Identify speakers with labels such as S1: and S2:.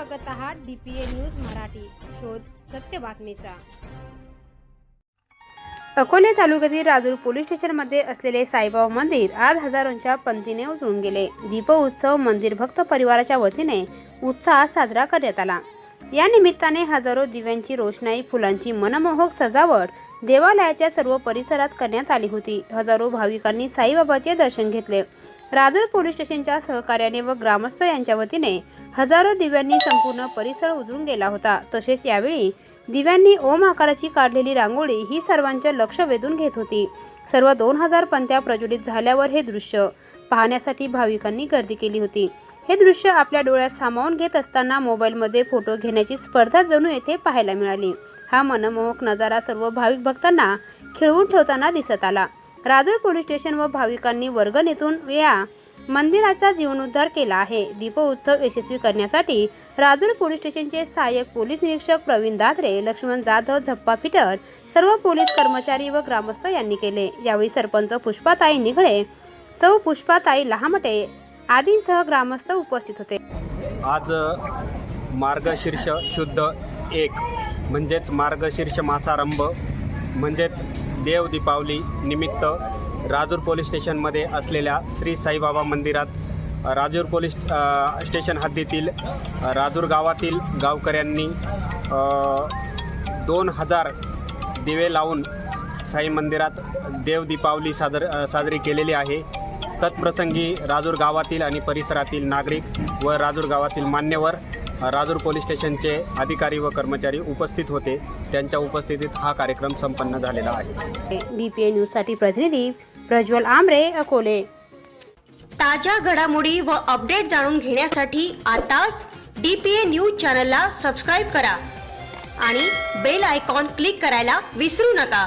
S1: बघत आहात D P A news Marathi. शोध सत्य बातमीचा. अकोले तालुक्यातील राजूर पोलीस स्टेशनमध्ये असलेले साईबाबा मंदिर आज हजारोंच्या पंथीने उजळून गेले. दीप उत्सव मंदिर भक्त परिवाराच्या वतीने उत्साहात साजरा करण्यात आला. या निमित्ताने हजारो दिव्यांची रोषणाई फुलांची मनमोहक सजावट देवालयाच्या सर्व परिसरात करण्यात आली होती. हजारो भाविकांनी साईबाबाचे दर्शन घेतले. राजूर पोलीस स्टेशनच्या सहकार्याने व ग्रामस्थ यांच्या वतीने हजारो दिव्यांनी संपूर्ण परिसर उजळून गेला होता. तसेच यावेळी दिव्यांनी ओम आकाराची काढलेली रांगोळी ही सर्वांचे लक्ष वेधून घेत होती. सर्व दोन हजार पंत्या प्रज्वलित झाल्यावर हे दृश्य पाहण्यासाठी भाविकांनी गर्दी केली होती. हे दृश्य आपल्या डोळ्यात सामावून घेत असताना मोबाईलमध्ये फोटो घेण्याची स्पर्धा जणू येथे पाहायला मिळाली. हा मनमोहक नजारा सर्व भाविक भक्तांना खिळवून ठेवताना दिसत आला. राजूर पोलीस स्टेशन व भाविकांनी वर्गणीतून या मंदिराचा जीवनोद्धार केला आहे. दीपोत्सव यशस्वी करण्यासाठी राजूर पोलीस स्टेशनचे सहाय्यक पोलीस निरीक्षक प्रवीण दादरे लक्ष्मण जाधव झप्पा फिटर सर्व पोलीस कर्मचारी व ग्रामस्थ यांनी केले. यावेळी सरपंच पुष्पाताई निघळे सौ पुष्पाताई लहामटे आदींसह ग्रामस्थ उपस्थित होते.
S2: आज मार्गशीर्ष शुद्ध एक म्हणजेच मार्गशीर्ष मासारंभ म्हणजेच देव दीपावली निमित्त राजूर पोलीस स्टेशनमध्ये असलेल्या श्री साईबाबा मंदिरात राजूर पोलीस स्टेशन हद्दीतील राजूर गावातील गावकऱ्यांनी दोन हजार दिवे लावून साई मंदिरात देव दीपावली सादर साजरी केलेली आहे. तत्प्रसंगी राजूर गावातील आणि परिसरातील नागरिक व राजूर गावातील मान्यवर राजूर पोलीस स्टेशनचे अधिकारी व कर्मचारी उपस्थित होते. त्यांच्या उपस्थितीत हा कार्यक्रम संपन्न झालेला आहे.
S1: डी पी ए न्यूजसाठी प्रतिनिधी प्रज्वल आमरे अकोले.
S3: ताज्या घडामोडी व अपडेट जाणून घेण्यासाठी आताच डी पी ए न्यूज चॅनलला सबस्क्राईब करा आणि बेल आयकॉन क्लिक करायला विसरू नका.